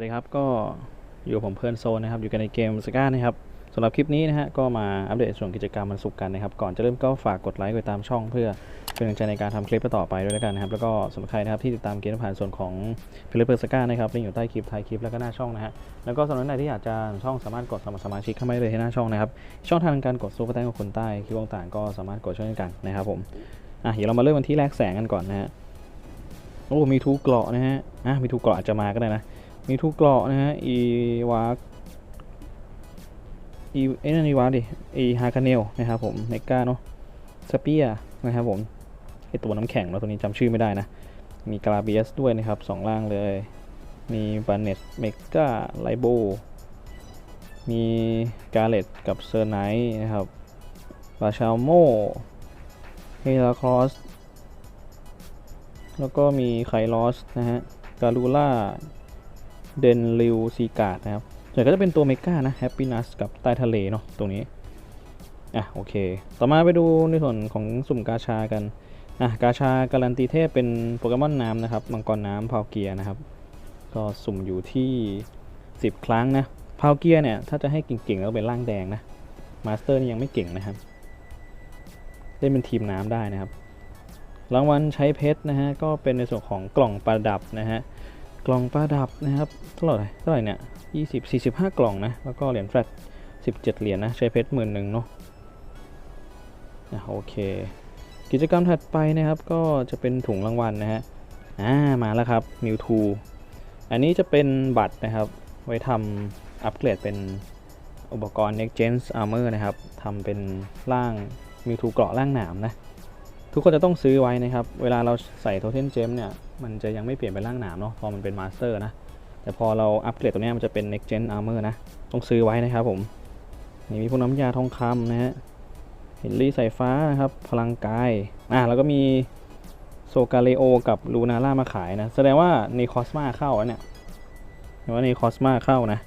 สวัสดีครับ ก็อยู่กับผมเพื่อนโซนนะครับ อยู่กันในเกมสก้านะครับสำหรับคลิปนี้นะฮะก็มาอัปเดตส่วนกิจกรรมมันสุกกันนะครับ ก่อนจะเริ่มก็ฝากกดไลค์กดตามช่องเพื่อเป็นกำลังใจในการทำคลิปต่อไปด้วยแล้วกันนะครับ แล้วก็สำหรับใครนะครับที่ติดตามเกมผ่านส่วนของฟิลิปเปอร์สก้านะครับลิงก์อยู่ใต้คลิปท้ายคลิปแล้วก็หน้าช่องนะฮะแล้วก็สำหรับท่านใดที่อยากจะช่องสามารถกดสมัครสมาชิกเข้ามาได้เลยที่หน้าช่องนะครับช่องทางการกดซูเปอร์แตงของคนใต้คลิปต่างๆก็สามารถกดช่วยกันนะครับผมอะเดี๋ยวเรามาเริ่มกันที่แรกแสงกันก่อนนะฮะโอ้มีทูเกราะนะฮะอะมีทูเกราะอาจจะมาก็ได้นะ มีทุกเกราะนะฮะ อีวากอีเอ้นั่นอีวากดิ อีฮาคาเนลนะครับผมเมกาเนาะ สเปียนะครับผม ไอตัวน้ำแข็งแล้วตัวนี้จำชื่อไม่ได้นะ มีกราเบียสด้วยนะครับสองล่างเลย มีบานเนสเมกาไลโบ มีกาเลตกับเซอร์ไนท์นะครับบาชาโมเฮลาครอส แล้วก็มีไคลอสนะฮะ การูล่า เดนลิวซีการ์ดนะครับส่วนก็จะเป็นตัวเมกานะแฮปปี้นัสกับใต้ทะเลเนาะตรงนี้อะโอเค ต่อมาไปดูในส่วนของสุ่มกาชากันอะกาชาการันตีเทพเป็นโปเกมอนน้ำนะครับมังกรน้ำพาวเกียนะครับ ก็สุ่มอยู่ที่ 10 ครั้งนะพาวเกียเนี่ยถ้าจะให้เก่งๆแล้วเป็นร่างแดงนะมาสเตอร์นี่ยังไม่เก่งนะครับเล่นเป็นทีมน้ำได้นะครับ รางวัลใช้เพชรนะฮะก็เป็นในส่วนของกล่องประดับนะฮะ กล่องประดับนะครับเท่าไหร่เท่าไหร่เนี่ยยี่สิบสี่สิบห้ากล่องนะแล้วก็เหรียญแฟลตสิบเจ็ดเหรียญนะใช้เพชรหมื่นหนึ่งเนาะนะโอเค กิจกรรมถัดไปนะครับก็จะเป็นถุงรางวัลนะฮะอ่ามาแล้วครับมิวทูอันนี้จะเป็นบัตรนะครับ ไว้ทำอัปเกรดเป็นอุปกรณ์ Next Gen Armor นะครับทำเป็นร่างมิวทูเกราะร่างหนามนะ ทุกคนจะต้องซื้อไว้นะครับ เวลาเราใส่โทเทนเจมเนี่ย มันจะยังไม่เปลี่ยนเป็นร่างหนามเนาะพอมันเป็นมาสเตอร์นะ แต่พอเราอัปเกรดตัวนี้มันจะเป็น next gen armor นะ ต้องซื้อไว้นะครับผม นี่มีพวกน้ำยาทองคำนะฮะเฮนรี่สายฟ้านะครับ พลังกาย อะแล้วก็มีโซกาเลโอกับลูนาร่ามาขายนะ แสดงว่าในคอสมาเข้าเนี่ยเห็นว่าในคอสมาเข้านะ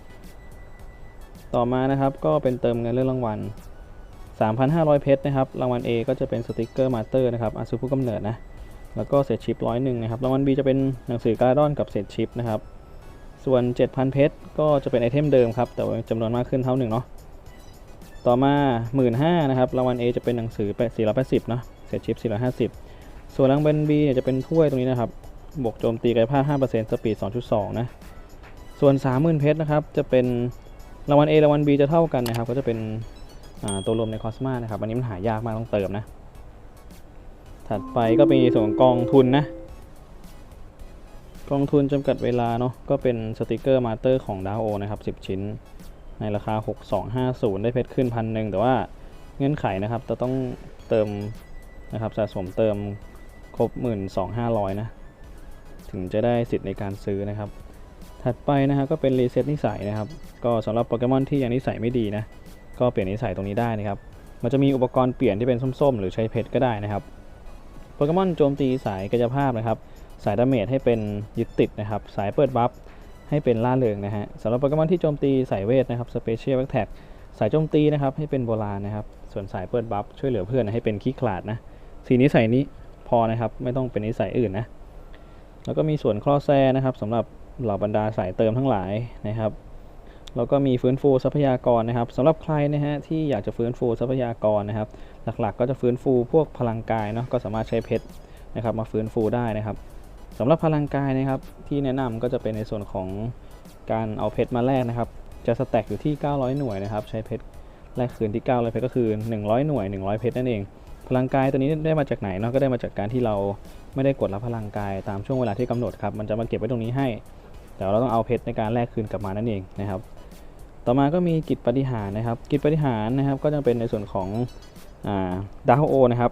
ต่อมานะครับก็เป็นเติมเงินเรื่องรางวัล 3,500 เพชรนะครับ รางวัล A ก็จะเป็นสติกเกอร์มาสเตอร์นะครับอาซูผู้กำเนิดนะ แล้วก็เศษชิปร้อยหนึ่งนะครับรางวัล B จะเป็นหนังสือการ์ดอนกับเศษชิปนะครับ ส่วน 7,000 เพชรก็จะเป็นไอเทมเดิมครับ แต่ว่าจำนวนมากขึ้นเท่าหนึ่งเนาะ ต่อมา 15,000นะครับ รางวัล A จะเป็นหนังสือ480เนาะ เศษชิป 450 ส่วนรางวัล B เนี่ยจะเป็นถ้วยตรงนี้นะครับ บวกโจมตีกายภาพ5%สปีด 2.2 นะ ส่วน 30,000 เพชรนะครับ จะเป็นรางวัล A รางวัล B จะเท่ากันนะครับ ก็จะเป็นตัวรวมในคอสมานะครับ อันนี้มันหายากมากต้องเติมนะ ถัดไปก็เป็นส่วนกองทุนนะ กองทุนจำกัดเวลาเนาะก็เป็นสติกเกอร์มาสเตอร์ของดาวโอนะครับ 10 ชิ้น ในราคา 6250 ได้เพชรขึ้นพันหนึ่งแต่ว่าเงื่อนไขนะครับจะต้องเติมนะครับสะสมเติมครบ 12,500 นะ ถึงจะได้สิทธิ์ในการซื้อนะครับ ถัดไปนะครับก็เป็นรีเซ็ตนิสัยนะครับ ก็สำหรับโปเกมอนที่ยังนิสัยไม่ดีนะ ก็เปลี่ยนนิสัยตรงนี้ได้นะครับ มันจะมีอุปกรณ์เปลี่ยนที่เป็นส้มๆ หรือใช้เพชรก็ได้นะครับ โปเกมอนโจมตีสายกายภาพนะครับ สายดาเมจให้เป็นยึดติดนะครับ สายเปิดบัฟให้เป็นล่าเริงนะฮะสำหรับโปเกมอนที่โจมตีสายเวทนะครับสเปเชียลแบ็กแท็กสายโจมตีนะครับให้เป็นโบราณนะครับ ส่วนสายเปิดบัฟช่วยเหลือเพื่อนให้เป็นขี้ขลาดนะสีนิสัยนี้พอนะครับ ไม่ต้องเป็นนิสัยอื่นนะ แล้วก็มีส่วนคลอแซนะครับสำหรับเหล่าบรรดาสายเติมทั้งหลายนะครับ แล้วก็มีฟื้นฟูทรัพยากรนะครับสำหรับใครนะฮะที่อยากจะฟื้นฟูทรัพยากรนะครับ หลักๆ ก็จะฟื้นฟูพวกพลังกายเนาะก็สามารถใช้เพชรนะครับมาฟื้นฟูได้นะครับสำหรับพลังกายนะครับที่แนะนำก็จะเป็นในส่วนของการเอาเพชรมาแลกนะครับ จะสแต็กอยู่ที่ 900 หน่วยนะครับใช้เพชรแลกคืนที่ 900 เพชรก็คือ 100 หน่วย 100 เพชรนั่นเอง พลังกายตัวนี้ได้มาจากไหนเนาะก็ได้มาจากการที่เราไม่ได้กดรับพลังกายตามช่วงเวลาที่กำหนดครับมันจะมาเก็บไว้ตรงนี้ให้ แต่เราต้องเอาเพชรในการแลกคืนกลับมานั่นเองนะครับ ต่อมาก็มีกิจปฏิหารนะครับ กิจปฏิหารนะครับก็จะเป็นในส่วนของดาวโอนะครับ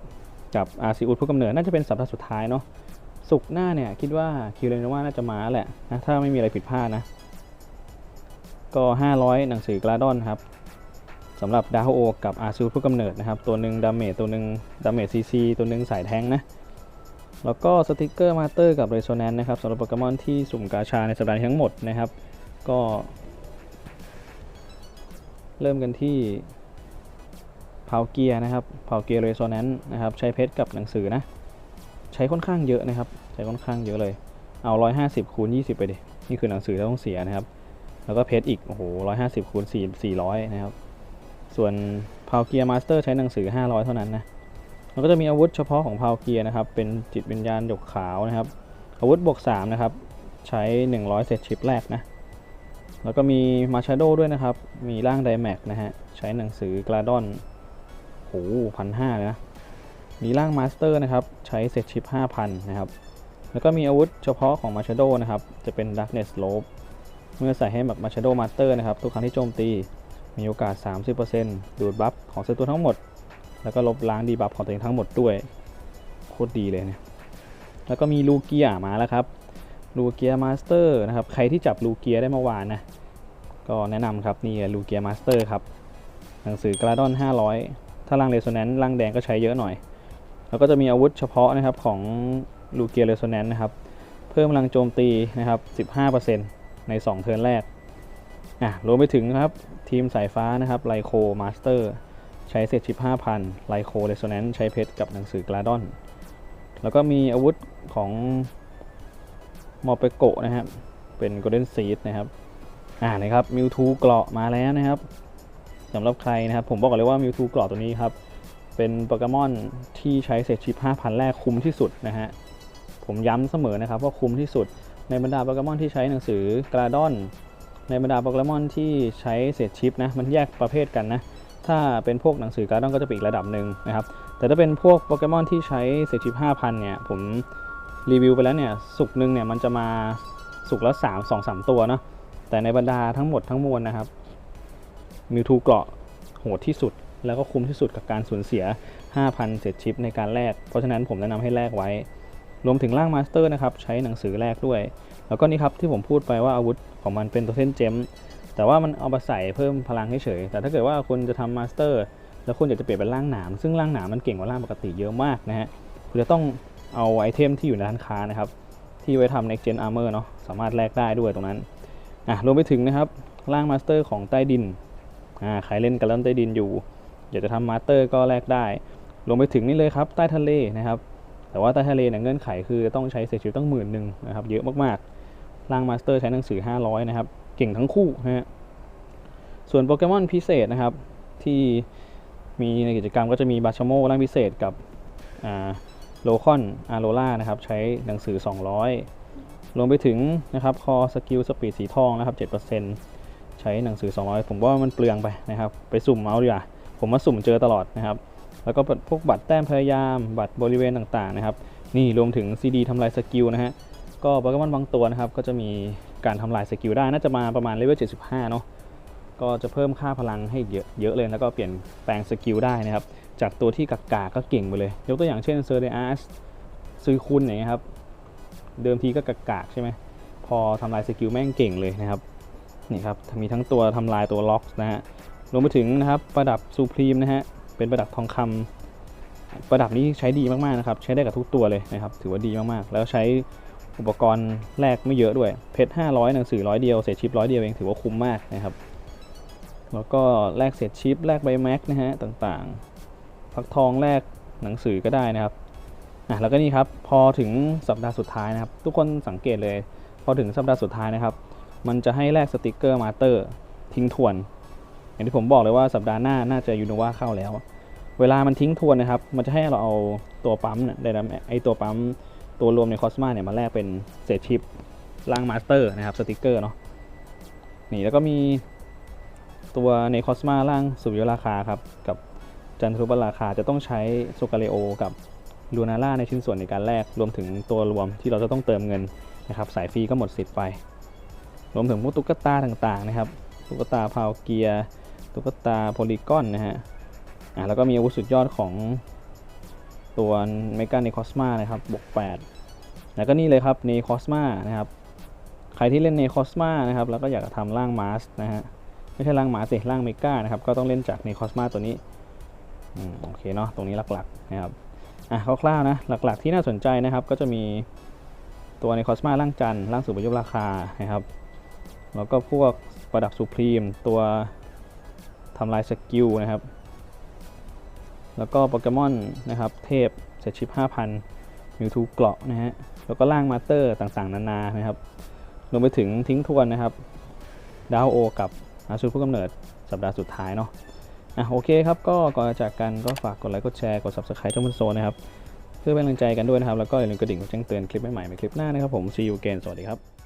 กับอาซีอุดผู้กำเนิดน่าจะเป็นสัปดาห์สุดท้ายเนาะสุกหน้าเนี่ยคิดว่าคิวเรนว่าน่าจะมาแหละนะถ้าไม่มีอะไรผิดพลาดนะก็ 500 หนังสือกราดอนครับสำหรับดาวโอกับอาซูผู้กำเนิดนะครับ ตัวหนึ่งดาเมจตัวหนึ่งดาเมจซีซีตัวหนึ่งสายแทงนะแล้วก็สติกเกอร์มาสเตอร์กับเรโซแนนนะครับสำหรับโปเกมอนที่สุ่มกาชาในสัปดาห์ทั้งหมดนะครับ ก็ เริ่มกันที่พาวเกียนะครับพาวเกียเรโซแนนนะครับใช้เพชรกับหนังสือนะใช้ค่อนข้างเยอะนะครับ ใช้ค่อนข้างเยอะเลย เอา 150คูณ20 ไปดิ นี่คือหนังสือที่ต้องเสียนะครับ แล้วก็เพชรอีก โอ้โหร้อยห้าสิบคูณสี่สี่ร้อยนะครับ ส่วนพาวเกียร์มาสเตอร์ใช้หนังสือ 500 เท่านั้นนะแล้วก็จะมีอาวุธเฉพาะของพาวเกียร์นะครับ เป็นจิตวิญญาณหยกขาวนะครับ อาวุธบวก3นะครับ ใช้ 100เซตชิปแรกนะ แล้วก็มีมาชาโดด้วยนะครับ มีร่างไดแม็กนะฮะ ใช้หนังสือกราดอนโหพันห้านะ มีร่างมาสเตอร์นะครับ ใช้เซตชิป5,000นะครับ แล้วก็มีอาวุธเฉพาะของมาชาโดนะครับ จะเป็น Darkness Lobe เมื่อใส่ให้แบบมาชาโดมาสเตอร์นะครับ ทุกครั้งที่โจมตี มีโอกาส 30%ดูดบัฟของศัตรูทั้งหมด แล้วก็ลบล้างดีบัฟของตัวเองทั้งหมดด้วย โคตรดีเลยเนี่ยแล้วก็มีลูเกียมาแล้วครับ ลูเกียมาสเตอร์นะครับ ใครที่จับลูเกียได้เมื่อวานนะ ก็แนะนำครับ นี่ลูเกียมาสเตอร์ครับ หนังสือกราดอน 500 ถ้าร่างเรโซแนนซ์ร่างแดงก็ใช้เยอะหน่อย แล้วก็จะมีอาวุธเฉพาะนะครับของลูเกียเรโซแนนซ์นะครับ เพิ่มพลังโจมตีนะครับ 15%ใน 2 เทิร์นแรกอะรวมไปถึงครับทีมสายฟ้านะครับไลโคมาสเตอร์ใช้เศษชิป5,000ไลโคเรโซแนนซ์ใช้เพชรกับหนังสือกราดอน แล้วก็มีอาวุธของ มอเปโกะนะครับ เป็นโกลเด้นซีดนะครับ อ่านะครับมิวทูเกราะมาแล้วนะครับสำหรับใครนะครับ ผมบอกก่อนเลยว่ามิวทูเกราะตัวนี้ครับ เป็นโปเกมอนที่ใช้เศษชิป 5,000 แรกคุ้มที่สุดนะฮะ ผมย้ำเสมอนะครับว่าคุ้มที่สุดในบรรดาโปเกมอนที่ใช้หนังสือกราดอน ในบรรดาโปเกมอนที่ใช้เศษชิปนะมันแยกประเภทกันนะถ้าเป็นพวกหนังสือการ์ดอนก็จะเป็นอีกระดับหนึ่งนะครับ แต่ถ้าเป็นพวกโปเกมอนที่ใช้เศษชิป 5,000 เนี่ย ผม รีวิวไปแล้วเนี่ยสุกหนึ่งเนี่ยมันจะมาสุกละ3 2 3ตัวเนาะแต่ในบรรดาทั้งหมดทั้งมวลนะครับมิวทูเกราะโหดที่สุด แล้วก็คุ้มที่สุดกับการสูญเสีย 5,000 เศษชิปในการแลกเพราะฉะนั้นผมแนะนำให้แลกไว้ รวมถึงร่างมาสเตอร์นะครับใช้หนังสือแลกด้วย แล้วก็นี่ครับที่ผมพูดไปว่าอาวุธของมันเป็นตัวเส้นเจมแต่ว่ามันเอามาใส่เพิ่มพลังให้เฉย แต่ถ้าเกิดว่าคุณจะทำมาสเตอร์แล้วคุณอยากจะเปลี่ยนเป็นร่างหนาม ซึ่งร่างหนามมันเก่งกว่าร่างปกติเยอะมากนะฮะ คุณจะต้อง เอาไอเทมที่อยู่ในร้านค้านะครับ ที่ไว้ทำ next gen armor เนาะสามารถแลกได้ด้วยตรงนั้นอะรวมไปถึงนะครับร่างมาสเตอร์ของใต้ดินอ่าใครเล่นกับเล่นใต้ดินอยู่อยากจะทำมาสเตอร์ก็แลกได้รวมไปถึงนี่เลยครับใต้ทะเลนะครับ แต่ว่าใต้ทะเลเนี่ยเงื่อนไขคือต้องใช้เศษชิวตั้งหมื่นหนึ่งนะครับเยอะมากๆร่างมาสเตอร์ใช้หนังสือ 500 นะครับ เก่งทั้งคู่นะฮะส่วนโปเกมอนพิเศษนะครับที่มีในกิจกรรมก็จะมีบาชโมร่างพิเศษกับ โลคอนอาโรล่านะครับใช้หนังสือ 200 รวมไปถึงนะครับคอสกิลสปีดสีทองนะครับ 7%ใช้หนังสือ 200 ผมว่ามันเปลืองไปนะครับ ไปสุ่มเอาดีกว่าผมมาสุ่มเจอตลอดนะครับ แล้วก็พวกบัตรแต้มพยายาม บัตรบริเวณต่างๆนะครับ นี่รวมถึง CD ทำลายสกิลนะฮะก็โปเกมอนบางตัวนะครับ ก็จะมีการทำลายสกิลได้น่าจะมาประมาณเลเวล 75 เนาะก็จะเพิ่มค่าพลังให้เยอะเยอะเลยแล้วก็เปลี่ยนแปลงสกิลได้นะครับ จากตัวที่กากาก็เก่งไปเลย ยกตัวอย่างเช่นเซอร์เดอาร์สซื้อคุณอย่างเงี้ยครับ เดิมทีก็กากาใช่ไหม พอทำลายสกิลแม่งเก่งเลยนะครับ นี่ครับมีทั้งตัวทำลายตัวล็อกนะฮะ รวมไปถึงนะครับประดับซูพรีมนะฮะ เป็นประดับทองคำประดับนี้ใช้ดีมากๆนะครับ ใช้ได้กับทุกตัวเลยนะครับ ถือว่าดีมากๆ แล้วใช้อุปกรณ์แลกไม่เยอะด้วย เพชร500 หนังสือร้อยเดียว เศษชิปร้อยเดียวเองถือว่าคุ้มมากนะครับ แล้วก็แลกเศษชิปแลกใบแม็กนะฮะต่างๆ พักทองแลกหนังสือก็ได้นะครับอะแล้วก็นี่ครับพอถึงสัปดาห์สุดท้ายนะครับ ทุกคนสังเกตเลย พอถึงสัปดาห์สุดท้ายนะครับ มันจะให้แลกสติกเกอร์มาสเตอร์ทิ้งทวน อย่างที่ผมบอกเลยว่าสัปดาห์หน้าน่าจะยูโนวาเข้าแล้ว เวลามันทิ้งทวนนะครับ มันจะให้เราเอาตัวปั๊มเนี่ยไอตัวปั๊มตัวรวมในคอสมาเนี่ยมาแลกเป็นเศษชิปร่างมาสเตอร์นะครับสติกเกอร์เนาะนี่แล้วก็มีตัวในคอสมาร่างสุริยราคาครับกับ จันทรุปราคาจะต้องใช้โซกาเลโอกับลูนาร่าในชิ้นส่วนในการแลกรวมถึงตัวรวมที่เราจะต้องเติมเงินนะครับ สายฟรีก็หมดสิทธิ์ไป รวมถึงพวกตุ๊กตาต่างๆนะครับ ตุ๊กตาพาวเกียร์ตุ๊กตาโพลีกอนนะฮะอะแล้วก็มีอาวุธสุดยอดของตัวเมกาเนคอสมานะครับบวก8แล้วก็นี่เลยครับเนคอสมานะครับ ใครที่เล่นเนคอสมานะครับ แล้วก็อยากจะทำร่างมาสนะฮะ ไม่ใช่ร่างมาสสิร่างเมกานะครับ ก็ต้องเล่นจากเนคอสมาตัวนี้ อืมโอเคเนาะตรงนี้หลักๆนะครับอะคร่าวๆนะหลักๆที่น่าสนใจนะครับก็จะมีตัวเนคอสมาร่างจันทร์ร่างสุบยุราคานะครับแล้วก็พวกประดับสุพรีมตัวทำลายสกิลนะครับ แล้วก็โปเกมอนนะครับเทพเซตชิป5,000 มิวทูเกราะนะฮะแล้วก็ล่างมาสเตอร์ต่างๆ นานานะครับรวมไปถึงทิ้งทวนนะครับ ดาวโอ กับอาซูผู้กำเนิดสัปดาห์สุดท้ายเนาะ อะโอเคครับก็ก่อนจากกันก็ฝากกดไลค์กดแชร์กด subscribe ช่องมันโซนะครับเพื่อเป็นกำลังใจกันด้วยนะครับ แล้วก็อย่าลืมกระดิ่งแจ้งเตือนคลิปใหม่ๆในคลิปหน้านะครับผม see you again สวัสดีครับ